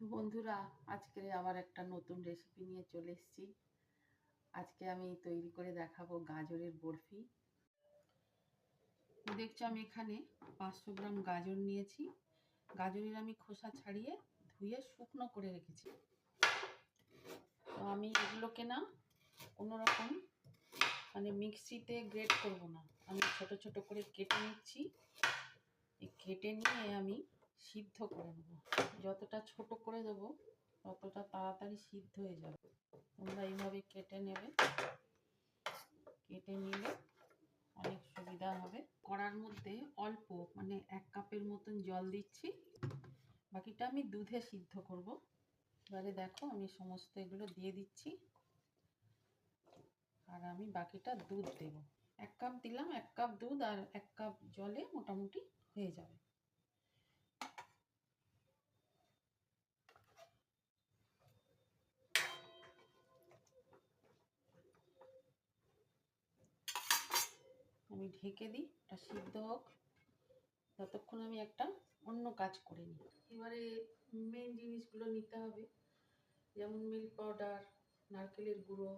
বন্ধুরা, আজকে আবার একটা নতুন রেসিপি নিয়ে চলে এসেছি। আজকে আমি তৈরি করে দেখাবো গাজরের বরফি। দেখছ আমি এখানে পাঁচশো গ্রাম গাজর নিয়েছি। গাজরের আমি খোসা ছাড়িয়ে ধুয়ে শুকনো করে রেখেছি। তো আমি এগুলোকে না কোনো রকম মানে মিক্সিতে গ্রেট করব না। আমি ছোট ছোট করে কেটে নিচ্ছি। কেটে নিয়ে আমি সিদ্ধ করে নেব। যতটা ছোট করে দেবো, ততটা তাড়াতাড়ি সিদ্ধ হয়ে যাবে। তোমরা এইভাবে কেটে নেবে। কেটে নিলে অনেক সুবিধা হবে। কড়ার মধ্যে অল্প মানে এক কাপের মতন জল দিচ্ছি। বাকিটা আমি দুধে সিদ্ধ করব। এবারে দেখো আমি সমস্ত এগুলো দিয়ে দিচ্ছি। আর আমি বাকিটা দুধ দেব। এক কাপ দিলাম, এক কাপ দুধ আর এক কাপ জলে মোটামুটি হয়ে যাবে। আমি ঢেকে দিই এটা সিদ্ধ হোক। ততক্ষণ আমি একটা অন্য কাজ করে নিই। এবারে মেন জিনিসগুলো নিতে হবে যেমন মিল্ক পাউডার নারকেলের গুঁড়ো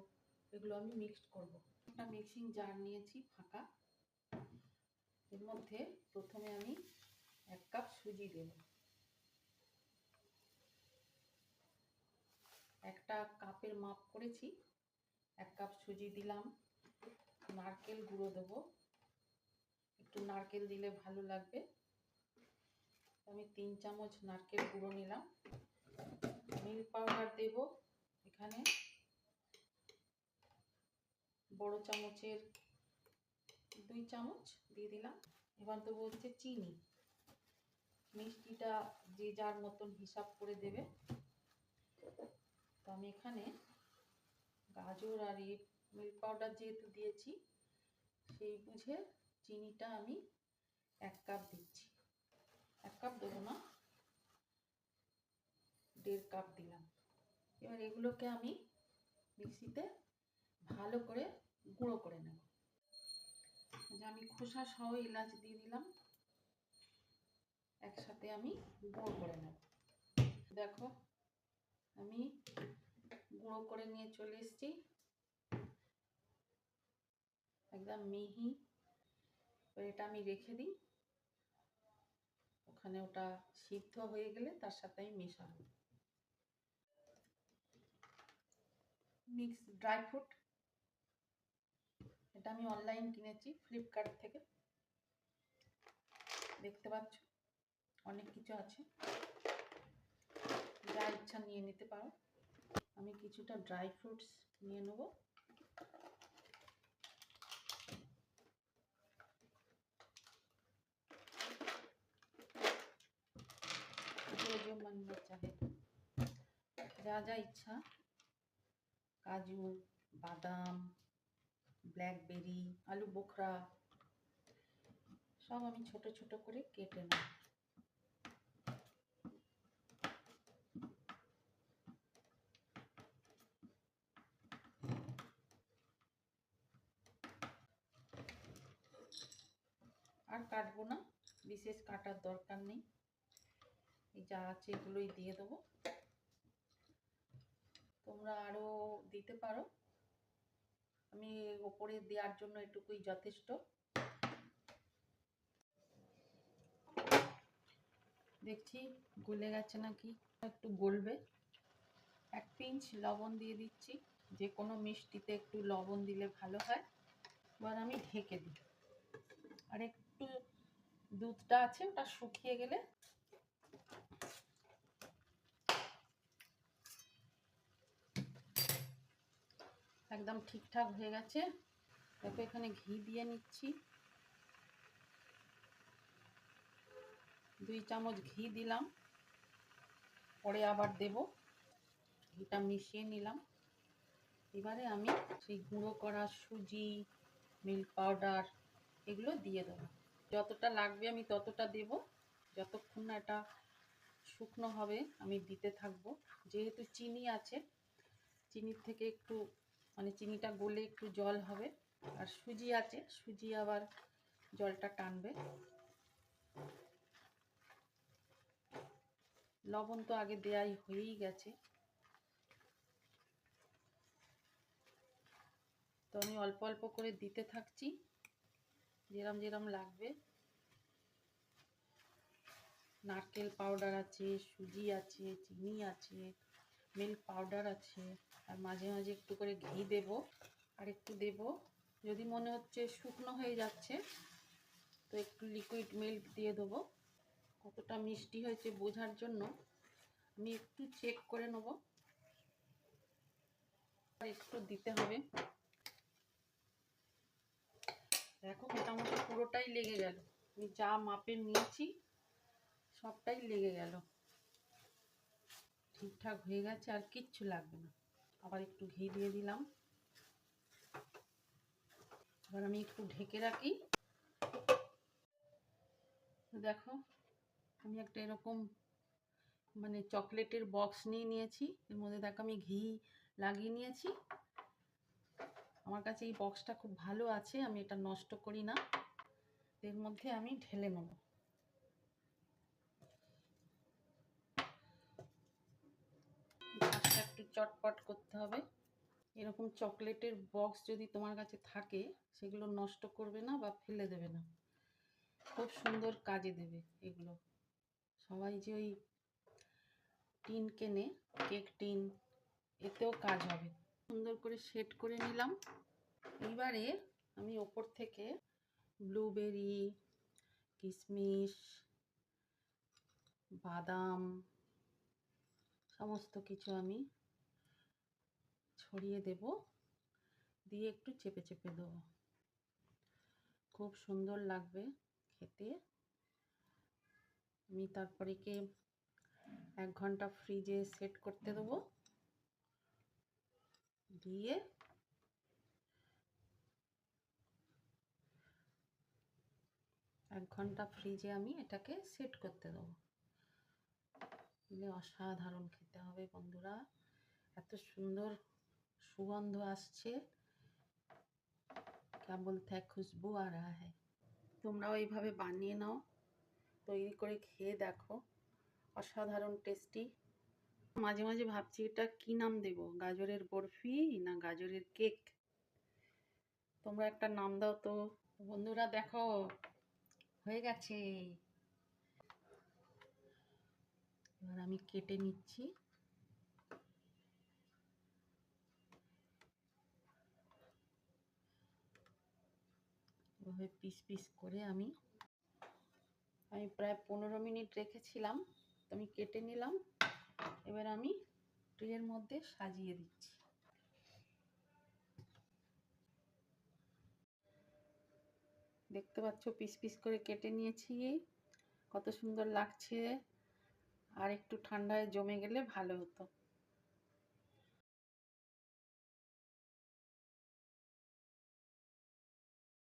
এগুলো আমি মিক্সড করব। একটা মিক্সিং জার নিয়েছি ফাঁকা। এর মধ্যে প্রথমে আমি এক কাপ সুজি দেব। একটা কাপের মাপ করেছি এক কাপ সুজি দিলাম। নারকেল গুঁড়ো দেবো। একটু নারকেল দিলে ভালো লাগবে। আমি তিন চামচ নারকেল গুঁড়ো নিলাম। মিল্ক পাউডার দেব এখানে। বড় চামচের দুই চামচ দিয়ে দিলাম। এবার দেবো হচ্ছে চিনি। মিষ্টিটা যে যার মতন হিসাব করে দেবে। তো আমি এখানে গাজর আর মিল্ক পাউডার যেহেতু দিয়েছি, সেই বুঝে চিনিটা আমি এক কাপ দিচ্ছি। এক কাপ দেবো না, দেড় কাপ দিলাম। এবার এগুলোকে আমি মিক্সিতে ভালো করে গুঁড়ো করে নেব। যে আমি খোসা সহ এলাচ দিয়ে দিলাম, একসাথে আমি গুঁড়ো করে নেব। দেখো, আমি গুঁড়ো করে নিয়ে চলে এসেছি। একদম মিহি এবার এটা আমি রেখে দিই। ওখানে ওটা সিদ্ধ হয়ে গেলে তার সাথে আমি মেশাবো। Mix dry fruit. এটা আমি অনলাইন কিনেছি, ফ্লিপকার্ট থেকে। দেখতে পাচ্ছ? অনেক কিছু আছে। যা ইচ্ছা নিয়ে নিতে পারো। আমি কিছুটা ড্রাই ফ্রুটস নিয়ে নেব। যা যা ইচ্ছা। কাজু, বাদাম ব্ল্যাকবেরি আলু বোখরা, সব আমি ছোট ছোট করে কেটে নেব। আর কাটবো না, বিশেষ কাটার দরকার নেই। যা আছে এগুলোই দিয়ে দেবো। তোমরা আরও দিতে পারো। আমি ওপরে দেওয়ার জন্য এটুকুই যথেষ্ট। দেখছি গলে গেছে নাকি, একটু গলবে। এক পিঞ্চ লবণ দিয়ে দিচ্ছি। যে কোনো মিষ্টিতে একটু লবণ দিলে ভালো হয়। এবার আমি ঢেকে দিই। আর একটু দুধটা আছে, ওটা শুকিয়ে গেলে একদম ঠিকঠাক হয়ে গেছে। দেখো এখানে ঘি দিয়ে নিচ্ছি। দুই চামচ ঘি দিলাম। পরে আবার দেব। ঘিটা মিশিয়ে নিলাম। এবারে আমি সেই গুঁড়ো করা সুজি, মিল্ক পাউডার এগুলো দিয়ে দেবো। যতটা লাগবে আমি ততটা দেব। যতক্ষণ না এটা শুকনো হবে আমি দিতে থাকব। যেহেতু চিনি আছে, চিনির থেকে একটু মানে চিনিটা গলে একটু জল হবে। আর সুজি আছে, সুজি আবার জলটা টানবে। লবণ তো আগে দেয়াই হয়েই গেছে। তো আমি অল্প অল্প করে দিতে থাকছি, যেরম যেরম লাগবে। নারকেল পাউডার আছে, সুজি আছে, চিনি আছে মিল্ক পাউডার আছে, আর মাঝে মাঝে একটু করে ঘি দেব, আর একটু দেব। যদি মনে হচ্ছে শুকনো হয়ে যাচ্ছে, তো একটু লিকুইড মিল্ক দিয়ে দেবো। কতটা মিষ্টি হয়েছে বোঝার জন্য আমি একটু চেক করে নেব। আর একটু দিতে হবে। দেখো মোটামুটি পুরোটাই লেগে গেল। আমি যা মাপে নিয়েছি, সবটাই লেগে গেল। ঠিকঠাক হয়ে গেছে, আর কিচ্ছু লাগবে না। আবার একটু ঘি দিয়ে দিলাম। এবার আমি একটু ঢেকে রাখি। দেখো, আমি একটা এরকম মানে চকলেটের বক্স নিয়ে নিয়েছি। এর মধ্যে দেখো আমি ঘি লাগিয়ে নিয়েছি। আমার কাছে এই বক্সটা খুব ভালো আছে, আমি এটা নষ্ট করি না। এর মধ্যে আমি ঢেলে নেব কাজটা একটু চটপট করতে হবে। এরকম চকলেটের বক্স যদি তোমার কাছে থাকে, সেগুলো নষ্ট করবে না বা ফেলে দেবে না। খুব সুন্দর কাজে দেবে এগুলো। সবাই যে ওই টিন কেনে, কেক টিন, এতেও কাজ হবে। সুন্দর করে সেট করে নিলাম। এইবারে আমি ওপর থেকে ব্লুবেরি কিশমিশ বাদাম, সমস্ত কিছু আমি ছড়িয়ে দেব। দিয়ে একটু চেপে চেপে দেবো। খুব সুন্দর লাগবে খেতে। আমি তারপরে কে এক ঘণ্টা ফ্রিজে সেট করতে দেবো। দিয়ে এক ঘণ্টা ফ্রিজে আমি এটাকে সেট করতে দেবো। অসাধারণ খেতে হবে বন্ধুরা। এত সুন্দর সুগন্ধ আসছে। কেবল ত্যাগ খুশবু আর রাহা হ্যাঁ তোমরাও এইভাবে বানিয়ে নাও, তৈরি করে খেয়ে দেখো। অসাধারণ টেস্টি। মাঝে মাঝে ভাবছি এটা কী নাম দেব, গাজরের বরফি না গাজরের কেক? তোমরা একটা নাম দাও তো। বন্ধুরা দেখো, হয়ে গেছে। এবার আমি কেটে নিচ্ছি। এভাবে পিস পিস করে আমি আমি প্রায় পনেরো মিনিট রেখেছিলাম আমি কেটে নিলাম। এবার আমি ট্রের মধ্যে সাজিয়ে দিচ্ছি। দেখতে পাচ্ছ পিস পিস করে কেটে নিয়েছি। কত সুন্দর লাগছে। আর একটু ঠান্ডায় জমে গেলে ভালো হতো।